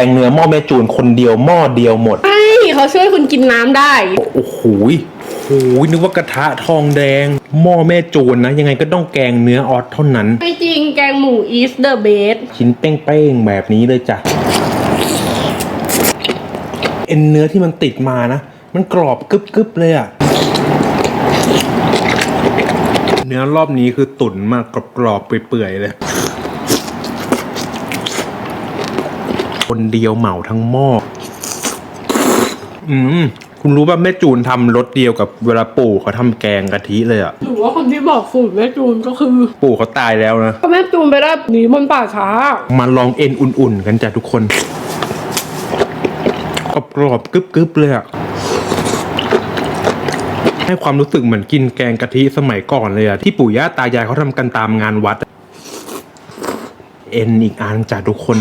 แกงเนื้อหม้อแม่จูนคนเดียวหม้อเดียวหมดใช่เขาช่วยคุณกินน้ำได้ โอ้โหยโอ้โหยนึกว่ากระทะทองแดง หม้อแม่จูนนะ ยังไงก็ต้องแกงเนื้อออสเท่านั้น ไม่จริงแกงหมู is the best ชิ้นเป้งๆแบบนี้เลยจ้ะ เอ็นเนื้อที่มันติดมานะ มันกรอบกรึบๆเลยอะเนื้อรอบนี้คือตุ๋นมากกรอบๆเปื่อยๆเลย คนเดียวเหมาทั้งหม้อ อืม คุณรู้ป่ะแม่จูนทำรสเดียวกับเวลาปู่เขาทำแกงกะทิเลยอะหรือว่าคนที่บอกสูตรแม่จูนก็คือปู่เขาตายแล้วนะ ก็แม่จูนไปได้หนีมันป่าช้า มาลองเอ็นอุ่นๆ กันจ้ะทุกคนกรอบกรอบๆกรึบๆเลยอะให้ความรู้สึกเหมือนกินแกงกะทิสมัยก่อนเลยอะที่ปู่ย่าตายายเขาทำกันตามงานวัด เอ็นอีกอันจ้ะทุกคน